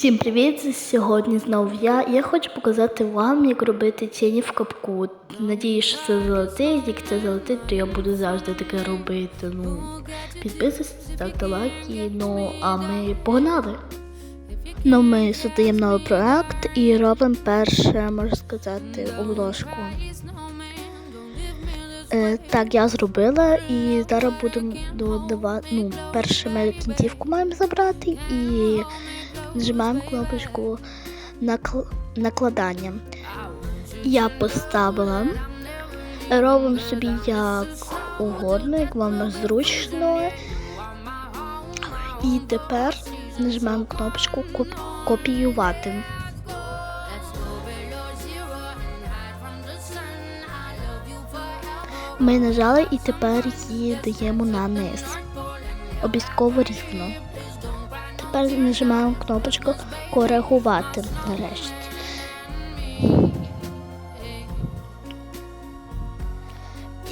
Всім привіт! Сьогодні знову я. Я хочу показати вам, як робити тіні в капку. Надіюсь, що це золотий. Як це золотий, то я буду завжди таке робити. Ну, підписуйтесь, ставте лайки. Ну, а ми погнали. Ну, ми создаємо новий проект і робимо перше, можна сказати, обложку. Е, так, я зробила і зараз будемо додавати. Ну, перше ми кінцівку маємо забрати і нажимаємо кнопочку накл... накладання. Я поставила. Робимо собі як угодно, як вам зручно. І тепер нажимаємо кнопочку «Коп- копіювати. Ми нажали і тепер її даємо на низ. Обов'язково рівно. Тепер нажимаємо кнопочку коригувати нарешті.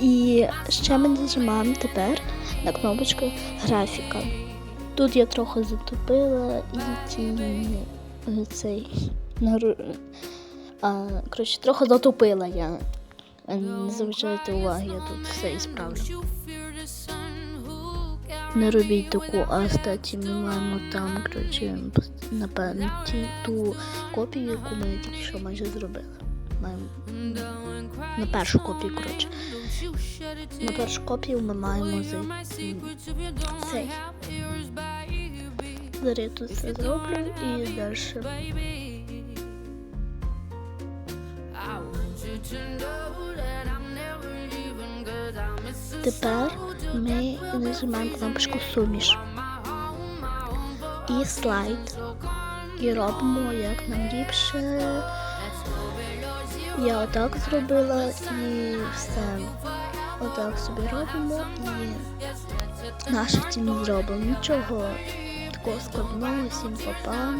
І ще ми нажимаємо тепер на кнопочку графіка. Тут я трохи затупила і е, цей а, коротше, трохи затупила я. Не зважайте уваги, я тут все і справлю. Не робіть таку, а статі ми маємо там, коротше, напевно, ті, ту копію, яку ми тільки що майже зробили. Маємо на першу копію, коротше. На першу копію ми маємо з цей. Зараз я тут все зроблю і далі. Тепер ми нажимаємо кнопочку суміш і слайд. І робимо як нам ліпше. Я отак зробила і все. Отак собі робимо і наше тіні зробимо. Нічого такого складного, всім папа.